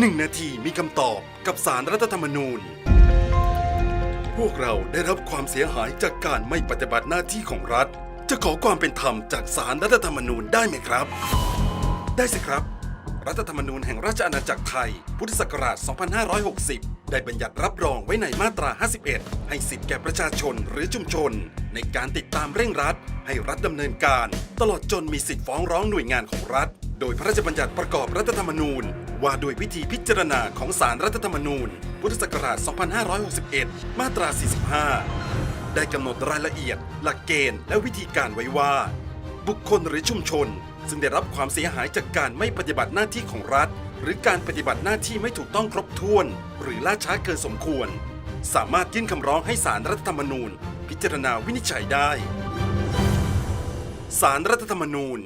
หนึ่งนาทีมีคำตอบกับสารรัฐธรรมนูญ พวกเราได้รับความเสียหายจากการไม่ปฏิบัติหน้าที่ของรัฐ จะขอความเป็นธรรมจากสารรัฐธรรมนูญได้ไหมครับ ได้สิครับ รัฐธรรมนูญแห่งราชอาณาจักรไทย พุทธศักราช 2560 ได้บัญญัติรับรองไว้ในมาตรา 51 ให้สิทธิแก่ประชาชนหรือชุมชน ในการติดตามเร่งรัด ให้รัฐดำเนินการ ตลอดจนมีสิทธิฟ้องร้องหน่วยงานของรัฐ โดยพระราชบัญญัติประกอบรัฐธรรมนูญ ว่าโดวยวิธีพิจารณาของสารรัฐธรรมนูญ พุทธศักราช 2561 มาตรา 45 ได้กำหนดรายละเอียด หลักเกณฑ์และวิธีการไว้ว่า บุคคลหรือชุมชน ซึ่งได้รับความเสียหายจากการไม่ปฏิบัติหน้าที่ของรัฐ หรือการปฏิบัติหน้าที่ไม่ถูกต้องครบถ้วน หรือล่าช้าเกินสมควร สามารถยื่นคำร้องให้สารรัฐธรรมนูญ พิจารณาวินิจฉัยได้สารรัฐธรรมนูญ